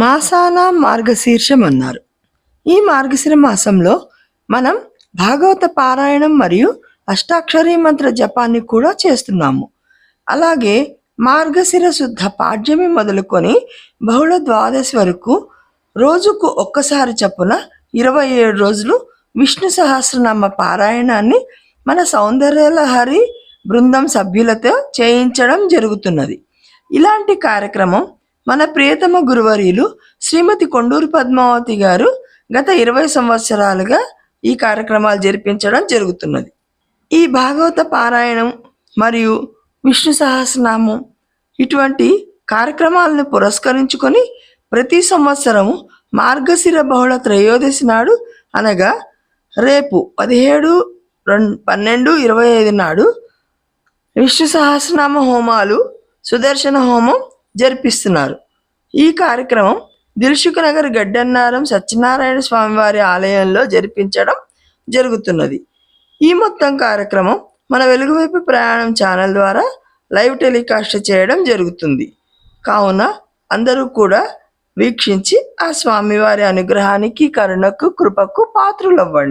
మాసాన మార్గశీర్షం అన్నారు. ఈ మార్గశిర మాసంలో మనం భాగవత పారాయణం మరియు అష్టాక్షరీ మంత్ర జపాన్ని కూడా చేస్తున్నాము. అలాగే మార్గశిర శుద్ధ పాడ్యమి మొదలుకొని బహుళ ద్వాదశి వరకు రోజుకు ఒక్కసారి చొప్పున ఇరవై ఏడు రోజులు విష్ణు సహస్రనామ పారాయణాన్ని మన సౌందర్యలహరి బృందం సభ్యులతో చేయించడం జరుగుతున్నది. ఇలాంటి కార్యక్రమం మన ప్రియతమ గురువర్యులు శ్రీమతి కొండూరు పద్మావతి గారు గత ఇరవై సంవత్సరాలుగా ఈ కార్యక్రమాలు జరిపించడం జరుగుతున్నది. ఈ భాగవత పారాయణం మరియు విష్ణు సహస్రనామం ఇటువంటి కార్యక్రమాలను పురస్కరించుకొని ప్రతి సంవత్సరము మార్గశిర బహుళ త్రయోదశి నాడు అనగా రేపు పదిహేడు రెండు పన్నెండు ఇరవై ఐదు నాడు విష్ణు సహస్రనామ హోమాలు సుదర్శన హోమం జరిపిస్తున్నారు. ఈ కార్యక్రమం దిల్సుఖ్ నగర్ గడ్డన్నారం సత్యనారాయణ స్వామివారి ఆలయంలో జరిపించడం జరుగుతున్నది. ఈ మొత్తం కార్యక్రమం మన వెలుగువైపు ప్రయాణం ఛానల్ ద్వారా లైవ్ టెలికాస్ట్ చేయడం జరుగుతుంది. కావున అందరూ కూడా వీక్షించి ఆ స్వామివారి అనుగ్రహానికి కరుణకు కృపకు పాత్రులవ్వండి.